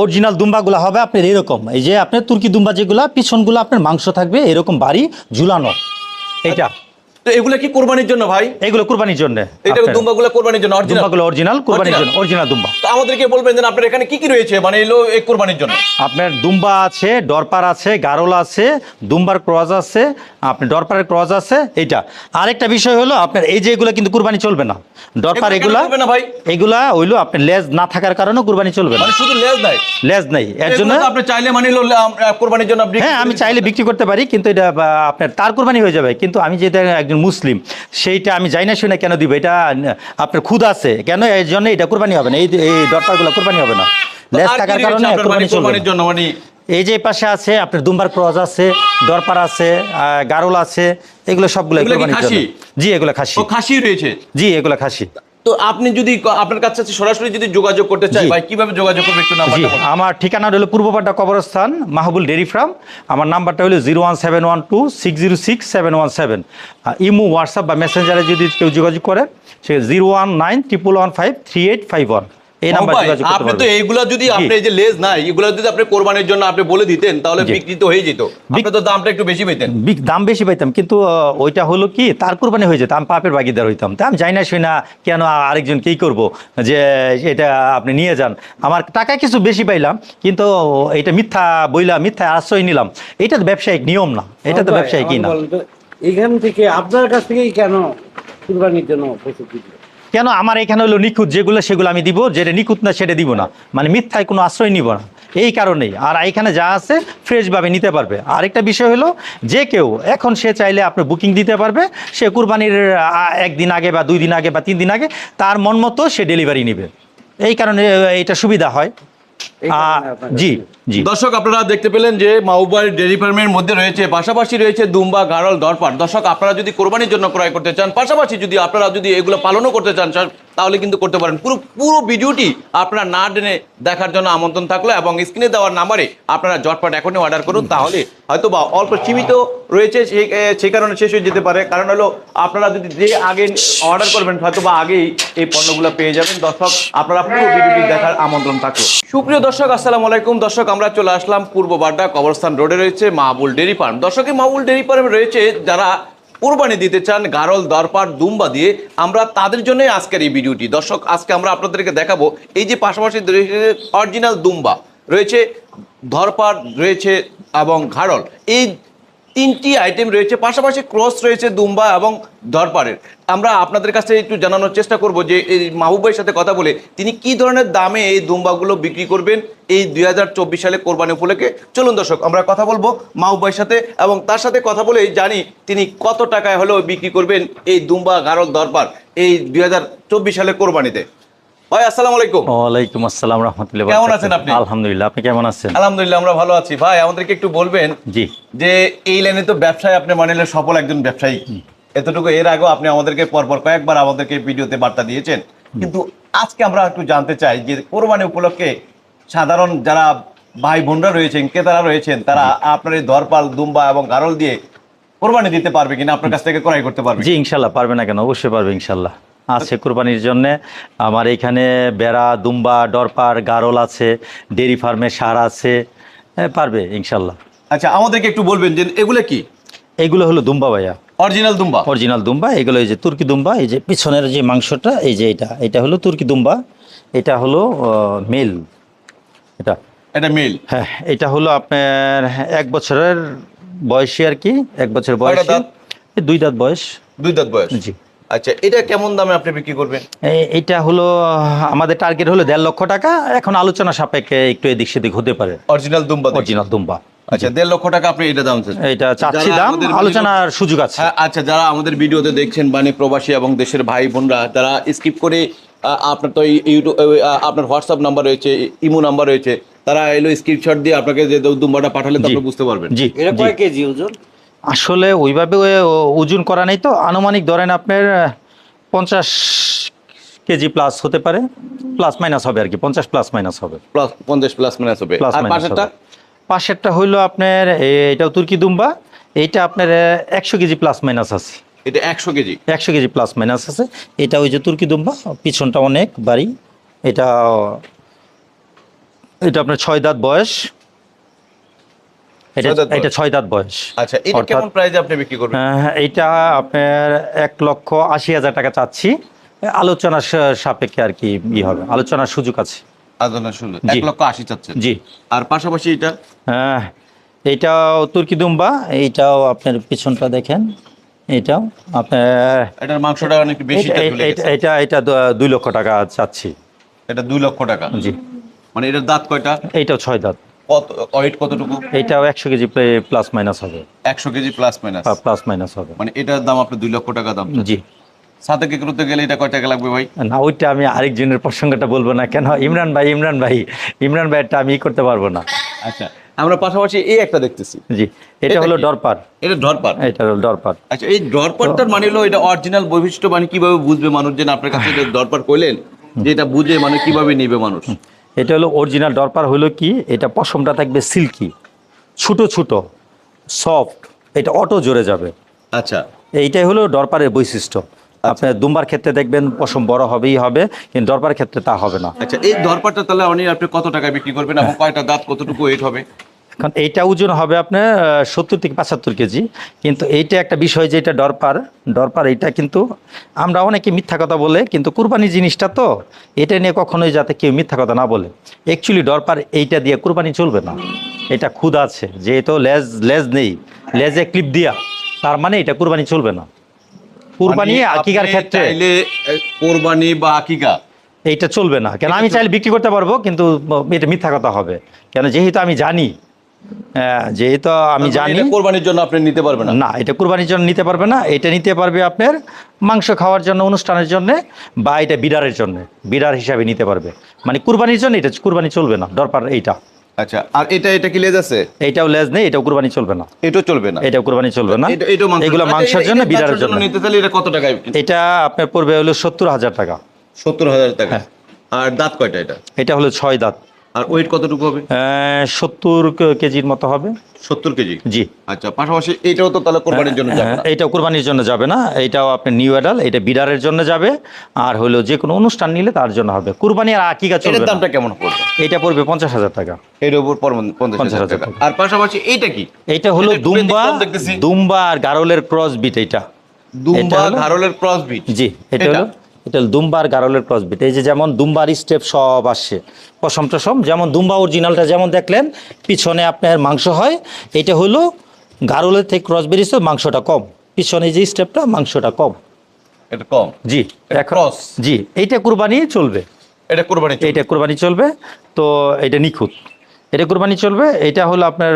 Original দুম্বাগুলো হবে আপনার এরকম। এই যে আপনার তুর্কি দুম্বা যেগুলো, পিছনগুলো আপনার মাংস থাকবে এরকম বাড়ি ঝুলানো। এটা তো এগুলো কি কোরবানির জন্য ভাই? এগুলো কুরবানির জন্য। এটা দুম্বাগুলো কোরবানির জন্য অরিজিনাল দুম্বাগুলো অরিজিনাল কুরবানির জন্য অরিজিনাল দুম্বা। তো আমাদেরকে বলবেন যে আপনার এখানে কি কি রয়েছে? মানে এলো এই কোরবানির জন্য। আপনার দুম্বা আছে ডরপার আছে গারল আছে দুম্বার ক্রজ আছে আপনার ডরপারের ক্রজ আছে এইটা। আরেকটা বিষয় হলো আপনার এই যে এগুলো কিন্তু কুরবানি চলবে না। ডরপার এগুলো চলবে না ভাই? এগুলা হইল আপনার লেজ না থাকার কারণে কুরবানি চলবে না। মানে শুধু লেজ নাই? লেজ নেই। এর জন্য আপনি চাইলে মানে আম, কোরবানির জন্য আপনি হ্যাঁ আমি চাইলে বিক্রি করতে পারি কিন্তু এটা আপনার তার কোরবানি হয়ে যাবে। কিন্তু আমি যেটা একজন মুসলিম সেইটা আমি যাই না শুনে কেন দিব? এটা আপনার খুদ আছে। কেন? এই জন্য এটা কোরবানি হবে না। এই এই ডরপারগুলো কোরবানি হবে না। লেস থাকার কারণে মানে কোরবানি কোরবানির জন্য? মানে এই যে পাশে আছে আপনার দুম্বার ক্রজ আছে দরপার আছে গারল আছে এগুলো সবগুলো? জি এগুলো খাসি। খাসি রয়েছে? জি এগুলো খাসি। তো আপনি যদি আপনার কাছে সরাসরি যদি যোগাযোগ করতে চাই। ভাই কীভাবে যোগাযোগ করবে একটু নাম্বার নাম্বারটা। আমার ঠিকানা হলো পূর্বপাড্ডা কবরস্থান মাহবুল ডেরি ফার্ম আমার নাম্বারটা হলো zero one seven one two six zero six seven one seven imo WhatsApp বা মেসেঞ্জারে যদি কেউ যোগাযোগ করে সে zero one nine triple one five three eight five one এই ও নাম্বার ভাই, যোগাযোগ করতে আপনি তো এইগুলা যদি আপনি যে লেজ নাই এগুলা যদি আপনি কোরবানির জন্য আপনি বলে দিতেন তাহলে জি। হয়ে যেত। আপনি তো দামটা একটু বেশি পেতেন দাম বেশি পাইতাম কিন্তু ওইটা হলো কি তার কোরবানি হয়ে যেত আমি পাপের বাগিদার হইতাম। তা আমি যাই না শুই না কেন আরেকজন কি করব যে এটা আপনি নিয়ে যান। আমার টাকা কিছু বেশি পাইলাম কিন্তু এটা মিথ্যা বইলা মিথ্যা আশ্রয় নিলাম। এটা তো ব্যবসায়িক নিয়ম না এটা তো ব্যবসায়িক না। এখান থেকে আপনার কাছ থেকেই কেন কুরবানির জন্য পশু? কেন আমার এখানে হলো নিখুঁত? যেগুলো সেগুলো আমি দিব, যেটা নিখুঁত না সেটা দিব না। মানে মিথ্যায় কোনো আশ্রয় নিব না। এই কারণেই। আর এখানে যা আছে, ফ্রেশভাবে নিতে পারবে। আরেকটা বিষয় হলো, যে কেউ, এখন সে চাইলে আপনি বুকিং দিতে পারবে। সে কুরবানির একদিন আগে বা দুই দিন আগে বা তিন দিন আগে, তার মন মতো সে ডেলিভারি নেবে। এই কারণে এটা সুবিধা হয়। জি জি। দর্শক আপনারা দেখতে পেলেন যে মাউবাইল ডেয়ারি ফার্মের মধ্যে রয়েছে পাশাপাশি রয়েছে দুম্বা গাড়ল দরপাট। দর্শক আপনারা যদি কোরবানির জন্য ক্রয় করতে চান পাশাপাশি যদি আপনারা যদি এগুলো পালনও করতে চান চান, তাহলে কিন্তু করতে পারেন। পুরো পুরো ভিডিওটি আপনারা না টেনে দেখার জন্য আমন্ত্রণ থাকল এবং স্ক্রিনে দেওয়ার নাম্বারে আপনারা জটপট এখনই অর্ডার করুন তাহলে হয়তো বা অল্প সীমিত রয়েছে সেই কারণে শেষ হয়ে যেতে পারে। কারণ হলো, আপনারা যদি যে আগে অর্ডার করবেন হয়তো বা আগেই এই পণ্যগুলো পেয়ে যাবেন। দর্শক, আপনারা পুরো ভিডিওটি দেখার আমন্ত্রণ থাকল। সুপ্রিয় দর্শক, আসসালামু আলাইকুম। দর্শক, আমরা চলে আসলাম পূর্ব বাড্ডা কবরস্থান রোডে রয়েছে মাহবুল ডেরি ফার্ম। দর্শক মাহবুল ডেরি ফার্মে রয়েছে যারা কোরবানি দিতে চান, গারল দরপার দুম্বা দিয়ে, আমরা তাদের জন্যই আজকের এই ভিডিওটি। দর্শক, আজকে আমরা আপনাদেরকে দেখাবো, এই যে পাশাপাশি অরিজিনাল দুম্বা, রয়েছে ধরপার রয়েছে এবং ঘাড়ল। এই তিনটি আইটেম রয়েছে, পাশাপাশি ক্রস রয়েছে দুম্বা এবং দরপারের। আমরা আপনাদের কাছে একটু জানানোর চেষ্টা করব যে এই মাহবুব ভাইয়ের সাথে কথা বলে তিনি কি ধরনের দামে এই দুম্বাগুলো বিক্রি করবেন এই দুই হাজার চব্বিশ সালে কোরবানি উপলক্ষে। চলুন দর্শক, আমরা কথা বলব মাহবুব ভাইয়ের সাথে এবং তার সাথে কথা বলে জানি তিনি কত টাকায় হলেও বিক্রি করবেন এই দুম্বা গারল দরপার এই দু হাজার চব্বিশ সালে কোরবানিতে। ভাই আসসালামু আলাইকুম। ওয়ালাইকুম আসসালাম রহমতুল্লাহ কেমন আছেন আপনি? আলহামদুলিল্লাহ আপনি কেমন আছেন? আলহামদুলিল্লাহ আমরা ভালো আছি। ভাই আমাদেরকে একটু বলবেন জি। যে এই লাইনে তো ব্যবসায় আপনি মানে হলেন সফল একজন ব্যবসায়ী। এতটুকু এর আগেও আপনি আমাদেরকে পরপর কয়েকবার আমাদেরকে ভিডিওতে বার্তা দিয়েছেন। কিন্তু আজকে আমরা একটু জানতে চাই যে কোরবানি উপলক্ষে সাধারণ যারা ভাই বোনরা রয়েছেন ক্রেতারা রয়েছেন তারা আপনার এই দরপাল দুম্বা এবং গারল দিয়ে কোরবানি দিতে পারবে কিনা? আপনার কাছ থেকে ক্রয় করতে পারবে জি ইনশাল্লাহ পারবে না কেন? অবশ্যই পারবে ইনশাল্লাহ। আছে কুরবানির জন্যে। আমার এখানে বেড়া দুম্বা ডরপার গারল আছে ডেরি ফার্মে সার আছে। পারবে ইনশাল্লাহ। আচ্ছা আমাদেরকে একটু বলবেন যে এগুলো কি? এইগুলো হলো দুম্বা ভাইয়া। অরিজিনাল দুম্বা? অরিজিনাল দুম্বা এগুলো এই যে তুর্কি দুম্বা এই যে পিছনের যে মাংসটা এই যে এটা এটা হলো তুর্কি দুম্বা এটা হলো মেল। এটা। এটা মেল? হ্যাঁ এটা হলো আপনার এক বছরের বয়সী আর কি এক বছর বয়স। দুই দাঁত বয়স। দুই দাঁত বয়স? জি। আচ্ছা এটা কেমন দামে আপনি বিক্রি করবেন? এটা হলো আমাদের টার্গেট হলো দেড় লক্ষ টাকা। এখন আলোচনা সাপেক্ষে একটু এদিক সেদিক হতে পারে। অরিজিনাল দুম্বা অরিজিনাল দুম্বা। আচ্ছা দেড় লক্ষ টাকা আপনি এটা দাম এটা চাচ্ছি দাম ভিডিও- আলোচনার সুযোগ আছে। হ্যাঁ, আচ্ছা যারা আমাদের ভিডিওতে দেখছেন মানে প্রবাসী এবং দেশের ভাই বোনরা তারা স্কিপ করে আপনার তো ইউটিউব আপনার হোয়াটসঅ্যাপ নাম্বার রয়েছে ইমো নাম্বার রয়েছে তারা এলো স্ক্রিনশট দিয়ে আপনাকে যে দুম্বাটা পাঠালে তো আপনি বুঝতে পারবেন। জি এটা কয় কেজি ওজন? আসলে ওইভাবে ওজন করা নেই তো। আনুমানিক ধরেন আপনার পঞ্চাশ কেজি প্লাস হতে পারে। প্লাস মাইনাস হবে আর কি পঞ্চাশ প্লাস মাইনাস হবে। প্লাস পঞ্চাশ প্লাস মাইনাস হবে। আর পাশেরটা? পাশেরটা হইল আপনার এটাও তুর্কি দুম্বা। এইটা আপনার একশো কেজি প্লাস মাইনাস আছে। এটা একশো কেজি? একশো কেজি প্লাস মাইনাস আছে। এটা ওই যে তুর্কি দুম্বা পিছনটা অনেক বাড়ি। এটা এটা আপনার ছয় দাঁত বয়স। এটা ছয় দাঁত বয়স। এটা ছয় দাঁত বয়স। আচ্ছা এটা কেমন প্রাইসে আপনি বিক্রি করবেন? আহ, আপনার এক লক্ষ আশি হাজার টাকা চাচ্ছি। আলোচনার সাপেক্ষে আর কি ই হবে। আলোচনার সুযোগ আছে। জি। এক লক্ষ আশি চাচ্ছেন। জি। আর পাশাপাশি এটা? হ্যাঁ তুর্কি দুম্বা এইটাও আপনার পিছনটা দেখেন আপনার এটার মাংসটা অনেক বেশি এটা- এটা। এটা এটা দুই লক্ষ টাকা চাচ্ছি। এটা দুই লক্ষ টাকা। জি। মানে এটার দাঁত কয়টা? এইটাও ছয় দাঁত। কত ওয়েট কতটুকু? এইটাও একশো কেজি প্লাস মাইনাস হবে। একশো KG plus minus plus minus হবে। মানে এটার দাম আপনি দুই লক্ষ টাকা দাম জি। সাথে কে করতে গেলে এটা কয় টাকা লাগবে ভাই? না ওইটা আমি আরেকজনের প্রসঙ্গটা বলব না কেন? ইমরান ভাই ইমরান ভাই ইমরান ভাইয়েরটা আমি ই করতে পারব না। আচ্ছা আমরা পাশাপাশি এই একটা দেখতেছি। জি এটা এটা হলো? ডরপার। এটা ধরপার এটা হলো ডরপার। আচ্ছা এই দরপারটার মানে হলো এটা অরিজিনাল বৈশিষ্ট্য মানে কীভাবে বুঝবে মানুষ যে আপনার কাছে যে দরপার কইলেন যে এটা বুঝে মানে কীভাবে নেবে মানুষ? এটা হলো অরিজিনাল ডরপার হলো কি? এটা পশমটা থাকবে সিল্কি ছোট ছোট সফট এটা অটো জোরে যাবে। আচ্ছা। এইটাই হলো ডরপারের বৈশিষ্ট্য। আপনার দুম্বার ক্ষেত্রে দেখবেন পশম বড় হবেই হবে কিন্তু দরপার ক্ষেত্রে তা হবে না। আচ্ছা এই দরপারটা তাহলে আপনি আপনি কত টাকায় বিক্রি করবেন এবং কয়টা দাঁত কতটুকু ওয়েট হবে? এখন এইটা ওজন হবে আপনার সত্তর থেকে পঁচাত্তর কেজি। কিন্তু এইটা একটা বিষয় যে এটা ডরপার ডরপার এইটা কিন্তু আমরা অনেকে মিথ্যা কথা বলে কিন্তু কুরবানি জিনিসটা তো এটা নিয়ে কখনোই যাতে কেউ মিথ্যা কথা না বলে। অ্যাকচুয়ালি ডরপার এইটা দিয়ে কুরবানি চলবে না। এটা খুদ আছে যেহেতু লেজ লেজ নেই। লেজে ক্লিপ দিয়া তার মানে এটা কুরবানি চলবে না। কুরবানি মানে আকিকার ক্ষেত্রে কোরবানি বা আকিকা। এইটা চলবে না। কেন আমি চাইলে বিক্রি করতে পারব কিন্তু এটা মিথ্যা কথা হবে। কেন যেহেতু আমি জানি যেহেতু আমি জানি কোরবানির জন্য আপনি নিতে পারবেন না। না এটা কুরবানির জন্য নিতে পারবে না এটা নিতে পারবে আপনার মাংস খাওয়ার জন্য অনুষ্ঠানের জন্য বা এটা বিড়ারের জন্য বিড়ার হিসাবে নিতে পারবে। মানে কুরবানির জন্য এটা কুরবানি চলবে না দরকার এইটা। আচ্ছা আর এটা এটা কি লেজ আছে? এইটাও লেজ নেই এটাও কুরবানি চলবে না। এটাও চলবে না। এটাও কুরবানি চলবে না। এটা এটাও মাংস এগুলো মাংসের জন্য এটা বিড়ারের জন্য নিতে চাইলে এটা কত টাকায় এটা আপনার পড়বে হলো সত্তর হাজার টাকা। সত্তর হাজার টাকা। হ্যাঁ। আর দাঁত কয়টা এটা? এটা হলো ছয় দাঁত। আর ওয়েট কতটুকু হবে? সত্তর কেজির মতো হবে। সত্তর কেজি? জি। আচ্ছা পাশাপাশি এটাও তো তাহলে কোরবানির জন্য যাবে হ্যাঁ, না। এইটাও কুরবানির জন্য যাবে না। এইটাও আপনার নিউ অ্যাডাল এটা বিড়ারের জন্য যাবে। আর হলো যে কোনো অনুষ্ঠান নিলে তার জন্য হবে। কুরবানি আর আকিকা চলবে দামটা কেমন পড়বে? এটা পড়বে পঞ্চাশ হাজার টাকা। এর উপর পঞ্চাশ হাজার টাকা। আর পাশাপাশি এইটা কি? এইটা হলো দুম্বা দুম্বা আর গারলের ক্রস বিট এইটা। দুম্বা হলো- ক্রস বিট জি এটা? হলো এটা হলো দুম্বা আর গারলের ক্রস বিট এই যে যেমন দুম্বার স্টেপ সব আসছে পশম টসম যেমন দুম্বা অরিজিনালটা যেমন দেখলেন পিছনে আপনার মাংস হয় এটা হলো গারলের থেকে ক্রস বেরিয়েছে মাংসটা কম। পিছনে যে স্টেপটা মাংসটা কম। এটা কম? জি এখন- জি এইটা কুরবানি চলবে। এটা কোরবানি চলবে। এইটা কুরবানি চলবে। তো এটা নিখুঁত। এটা কুরবানি চলবে এটা হলো আপনার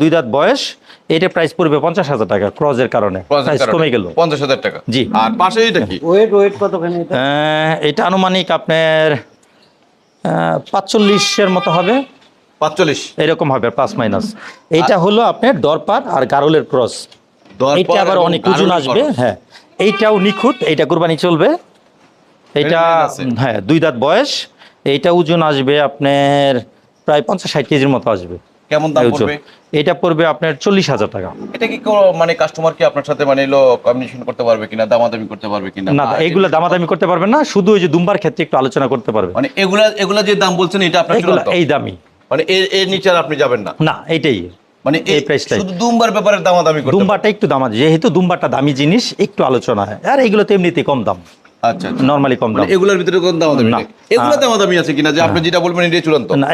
দুই দাঁত বয়স এটা প্রাইস পড়বে পঞ্চাশ হাজার টাকা ক্রজের কারণে। ক্রসের প্রাইস কারণে। কমে গেল। পঞ্চাশ হাজার টাকা। জি। আর পাশে এটা কি? ওয়েট ওয়েট কতখানি এটা? আহ, এটা আনুমানিক আপনার পাঁচচল্লিশের মতো হবে। পাঁচচল্লিশ। এরকম হবে প্লাস মাইনাস এইটা হলো আপনার দরপার আর গারলের ক্রস এইটা আবার অনেক ওজন আসবে হ্যাঁ। এইটাও নিখুঁত এইটা কুরবানি চলবে। এটা এটা হ্যাঁ দুই দাঁত বয়স। এইটা ওজন আসবে আপনার প্রায় পঞ্চাশ ষাট কেজির মতো আসবে। কেমন দাম পড়বে? এটা পড়বে আপনার চল্লিশ হাজার টাকা। এটা কি মানে কাস্টমার কি আপনার সাথে মানে কমিউনিকেশন করতে পারবে কিনা দামাদামি করতে পারবে কিনা? না দামাদামি করতে পারবেন না শুধু ওই যে দুম্বার ক্ষেত্রে একটু আলোচনা করতে পারবে। মানে এগুলা এগুলা যে দাম বলছেন এটা আপনার এই দামি মানে এর এর নিচে আর আপনি যাবেন না? না এইটাই। মানে এই শুধু দুম্বার ব্যাপারে দামাদামি করতে দুম্বাটা একটু দাম যেহেতু দুম্বারটা দামি জিনিস একটু আলোচনা হয়। আর এইগুলো তো এমনিতেই কম দাম। আচ্ছা আচ্ছা। নর্মালি কম দাম। মানে এগুলোর ভিতরে কোন না। নেই। এগুলো দামাদামি আছে কিনা যে আপনি যেটা বলবেন এটাই চূড়ান্ত? না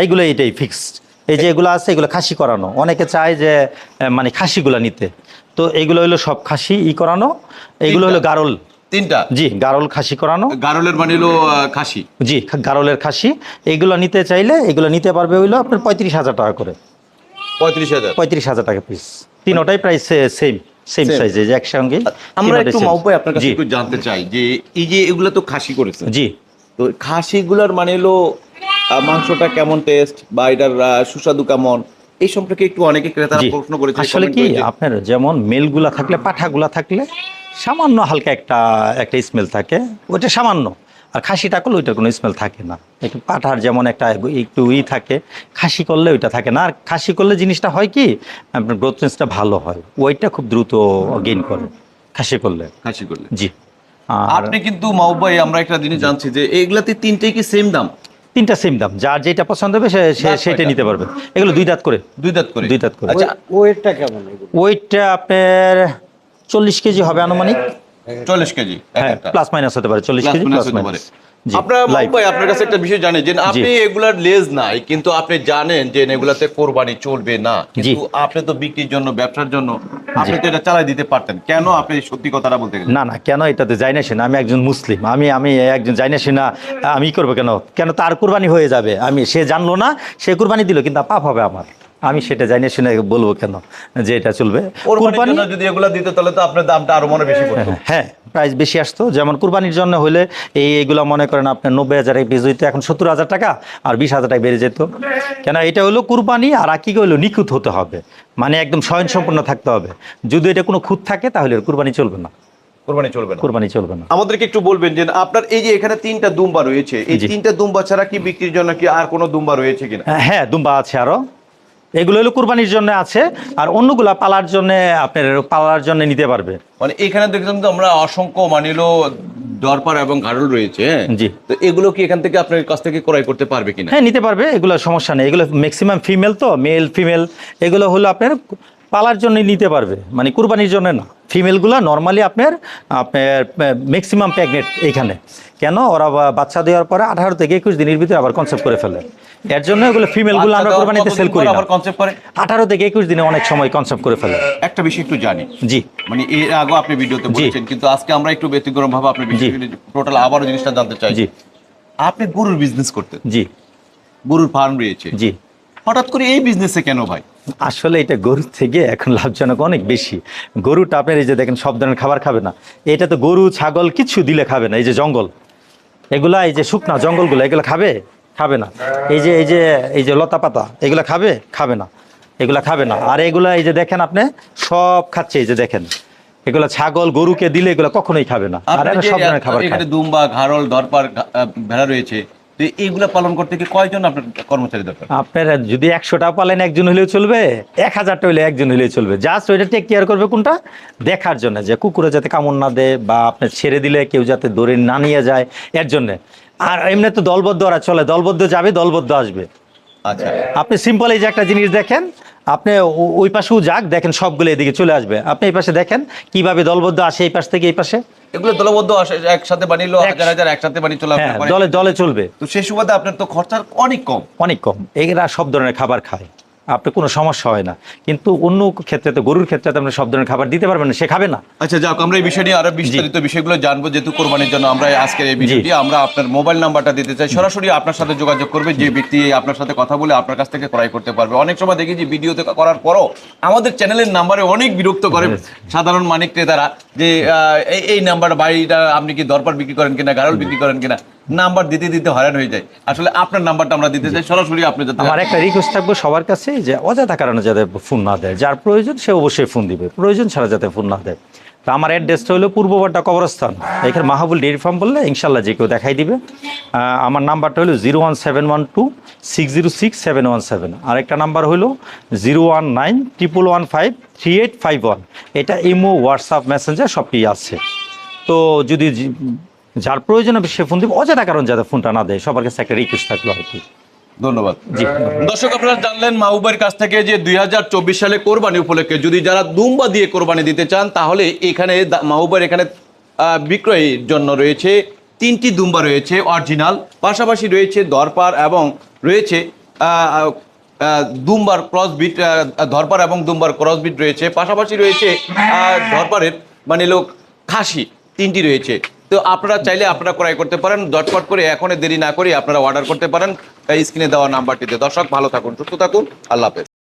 ফিক্সড এই যে এগুলো আছে এগুলো খাসি করানো। অনেকে চায় যে মানে খাসিগুলো নিতে। তো এইগুলো হলো সব খাসি ই করানো। এগুলো হলো গারল। তিনটা? জি গারল খাসি করানো। গারলের মানে হলো খাসি? জি গারলের খাসি। এইগুলো নিতে চাইলে এগুলো নিতে পারবে হইল আপনার পঁয়ত্রিশ হাজার টাকা করে। পঁয়ত্রিশ হাজার? পঁয়ত্রিশ হাজার টাকা পিস তিনোটাই প্রাইস সেম সেম. সাইজে যে একসঙ্গে আমরা একটু মাউপাই আপনার কাছে একটু জানতে চাই যে এই যে এগুলো তো খাসি করেছে জি। তো খাসিগুলোর মানে হলো মাংসটা কেমন টেস্ট বা এটার সুস্বাদু কেমন? এই সম্পর্কে একটু অনেকে ক্রেতারা প্রশ্ন করেছে আসলে কি আপনার যেমন মেলগুলা থাকলে পাঠাগুলা থাকলে সামান্য হালকা একটা একটা স্মেল থাকে ওইটা সামান্য। আর খাসিটা করলে ওইটার কোনো স্মেল থাকে না। একটু পাঠার যেমন একটা একটু ই থাকে খাসি করলে ওইটা থাকে না। আর খাসি করলে জিনিসটা হয় কি আপনার গ্রোথনেসটা ভালো হয়। ওয়েটটা খুব দ্রুত গেইন করে খাসি করলে। খাসি করলে। জি। আপনি কিন্তু মাউবাই আমরা একটা জিনিস জানছি যে এগুলাতে তিনটেই কি সেম দাম? তিনটা সেম দাম। যার যেটা পছন্দ হবে সে সেটা নিতে পারবে। এগুলো দুই দাঁত করে। দুই দাঁত করে। দুই দাঁত করে। আচ্ছা ওয়েটটা কেমন? ওয়েটটা আপনার চল্লিশ কেজি হবে আনুমানিক। চল্লিশ কেজি এক হ্যাঁ। প্লাস মাইনাস হতে পারে চল্লিশ কেজি প্লাস মাইনাস আপনার ভাই আপনার কাছে একটা বিষয় জানেন যে আপনি এগুলার লেজ নাই কিন্তু আপনি জানেন যে এগুলাতে কোরবানি চলবে না। কিন্তু আপনি তো বিক্রির জন্য ব্যবসার জন্য আপনি তো এটা চালাই দিতে পারতেন। কেন আপনি সত্যি কথাটা বলতে না না কেন এটাতে যাই না সেনা? আমি একজন মুসলিম। আমি আমি একজন যাই না সেনা আমি করব কেন? কেন তার কোরবানি হয়ে যাবে? আমি সে জানলো না সে কোরবানি দিল কিন্তু পাপ হবে আমার। আমি সেটা জানি না শুনে বলব কেন যে এটা চলবে। যদি এগুলা দিতে তাহলে তো আপনার দামটা আরও মনে বেশি পড়তো। হ্যাঁ প্রাইস বেশি আসতো। যেমন কুরবানির জন্য হলে এই এগুলো মনে করেন আপনার নব্বই হাজার পিস হইতো এখন সত্তর হাজার টাকা আর বিশ হাজার টাকা বেড়ে যেত। কেন এটা হলো কুরবানি আর আকিকে হলো নিখুঁত হতে হবে। মানে একদম স্বয়ং সম্পূর্ণ থাকতে হবে। যদি এটা কোনো খুঁত থাকে তাহলে কুরবানি চলবে না। কোরবানি চলবে না। কুরবানি চলবে না। আমাদেরকে একটু বলবেন যে আপনার এই যে এখানে তিনটা দুম্বা রয়েছে এই। তিনটা দুম্বা ছাড়া কি বিক্রির জন্য কি আর কোনো দুম্বা রয়েছে কিনা? হ্যাঁ দুম্বা আছে আরও। এগুলো হলো কুরবানির জন্য আছে আর অন্যগুলা পালার জন্য আপনার পালার জন্য নিতে পারবে। মানে এখানে দেখলাম তো আমরা অসংখ্য মানিলো দরপার এবং ঘাড়ল রয়েছে হ্যাঁ? জি। তো এগুলো কি এখান থেকে আপনার কাছ থেকে ক্রয় করতে পারবে কিনা? হ্যাঁ নিতে পারবে এগুলো সমস্যা নেই। এগুলো ম্যাক্সিমাম ফিমেল তো মেল ফিমেল এগুলো হলো আপনার পালার জন্য নিতে পারবে। মানে কুরবানির জন্য না। ফিমেলগুলো নর্মালি আপনার আপনার ম্যাক্সিমাম প্রেগনেন্ট এইখানে কেন? ওরা বাচ্চা দেওয়ার পরে আঠারো থেকে একুশ দিনের ভিতরে আবার কনসেপ্ট করে ফেলে। এর জন্য এগুলো ফিমেলগুলো আমরা কুরবানিতে সেল করি আবার কনসেপ্ট করে? আঠারো থেকে একুশ দিনে অনেক সময় কনসেপ্ট করে ফেলে। একটা বিষয় একটু জানি। জি। মানে এর আগে আপনি ভিডিওতে। বলেছেন কিন্তু আজকে আমরা একটু ব্যতিক্রম ভাবে আপনি টোটাল আবারও জিনিসটা জানতে চাই। জি। আপনি গরুর বিজনেস করতেন। জি। গরুর ফার্ম রয়েছে। জি। হঠাৎ করে এই বিজনেসে কেন ভাই? আসলে এটা গরুর থেকে এখন লাভজনক অনেক বেশি। গরুটা আপনার এই যে দেখেন সব ধরনের খাবার খাবে না। এটা তো গরু ছাগল কিছু দিলে খাবে না এই যে জঙ্গল। এগুলা এই যে শুকনা জঙ্গলগুলো এগুলো খাবে? খাবে না। এই যে এই যে এই যে লতা পাতা এগুলো খাবে? খাবে না। এগুলা খাবে না। আর এগুলা এই যে দেখেন আপনি সব খাচ্ছে এই যে দেখেন। এগুলা ছাগল গরুকে দিলে এগুলো কখনোই খাবে না। আর সব ধরনের খাবার খায়। দুম্বা ঘাড়ল দরপার ভেড়া রয়েছে তো এইগুলা পালন করতে কি কয়জন আপনার কর্মচারী দরকার? আপনার যদি একশোটা পালেন, একজন হলেও চলবে এক হাজারটা হলে একজন হলেও চলবে। জাস্ট ওইটা টেক কেয়ার করবে কোনটা? দেখার জন্য, যে কুকুরে যাতে কামড় না দেয় বা আপনার ছেড়ে দিলে কেউ যাতে দৌড়ে না নিয়ে যায়, এর জন্য। আর এমনি তো দলবদ্ধ ওরা চলে, দলবদ্ধ যাবে, দলবদ্ধ আসবে। আচ্ছা আপনি সিম্পল এই যে একটা জিনিস দেখেন আপনি ওই পাশেও যাক দেখেন সবগুলো এদিকে চলে আসবে। আপনি এই পাশে দেখেন কীভাবে দলবদ্ধ আসে এই পাশ থেকে এই পাশে। এগুলো দলবদ্ধ আসে একসাথে এক- হাজার হাজার একসাথে বানিয়ে চলে আসবে দলে দলে চলবে। তো সেই সুবাদে আপনার তো খরচার অনেক কম। অনেক কম। এরা সব ধরনের খাবার খায়। আপনার কোনো সমস্যা হয় না। কিন্তু অন্য ক্ষেত্রে তো গরুর ক্ষেত্রে তো আপনি সব ধরনের খাবার দিতে পারবেন না সে খাবে না। আচ্ছা যাক আমরা এই বিষয় নিয়ে আরও বিস্তারিত বিষয়গুলো জানব যেহেতু কোরবানির জন্য আমরা আজকের এই ভিডিওটি আমরা আপনার মোবাইল নাম্বারটা দিতে চাই। সরাসরি আপনার সাথে যোগাযোগ করবে যে ব্যক্তি আপনার সাথে কথা বলে আপনার কাছ থেকে ক্রয় করতে পারবে। অনেক সময় দেখি যে ভিডিওতে করার পরও আমাদের চ্যানেলের নাম্বারে অনেক বিরক্ত করে সাধারণ মানিক ক্রেতারা যে এই এই নাম্বার বাড়িটা আপনি কি দরবার বিক্রি করেন কিনা গারল বিক্রি করেন কিনা নাম্বার দিতে দিতে হয়রান হয়ে যায়। আসলে আপনার নাম্বারটা আমরা দিতে চাই সরাসরি আপনি যাতে আমার একটা রিকোয়েস্ট থাকব সবার কাছে যে অযথা কারণে যাতে ফোন না দেয়। যার প্রয়োজন সে অবশ্যই ফোন দিবে। প্রয়োজন ছাড়া যাতে ফোন না দেয়। তো আমার অ্যাড্রেসটা হলো পূর্ববাড্ডা কবরস্থান। এখানে মাহাবুল ডেয়ারি ফার্ম বললে ইনশাল্লাহ যে কেউ দেখাই দিবে। আমার নাম্বারটা হলো zero one seven one two six zero six seven one seven আরেকটা নাম্বার হলো zero one nine triple one five three eight five one এটা ইমো হোয়াটসঅ্যাপ মেসেঞ্জার সবই আছে। তো যদি যার প্রয়োজন হবে সে ফোন দিবে। অযথা কারণ যাতে ফোনটা না দেয় সবার কাছে একটা রিকোয়েস্ট থাকল আর কি। ধন্যবাদ। দর্শক আপনারা জানলেন মাহবুবের কাছ থেকে যে সালে কোরবানি উপলক্ষে যদি যারা দুম্বা দিয়ে কোরবানি দিতে চান তাহলে এখানে মাহবুবের এখানে বিক্রয়ের জন্য রয়েছে তিনটি দুম্বা রয়েছে অরিজিনাল পাশাপাশি রয়েছে দরপার এবং রয়েছে দুম্বার ক্রসবিট ধরপার এবং দুম্বার ক্রসবিট রয়েছে। পাশাপাশি রয়েছে ধরপারের মানে লোক খাসি তিনটি রয়েছে। তো আপনারা চাইলে আপনারা ক্রয় করতে পারেন। জটপট করে এখনই দেরি না করে আপনারা অর্ডার করতে পারেন। স্ক্রিনে দেওয়া নাম্বারটিতে। দর্শক, ভালো থাকুন, সুস্থ থাকুন। আল্লাহ হাফেজ।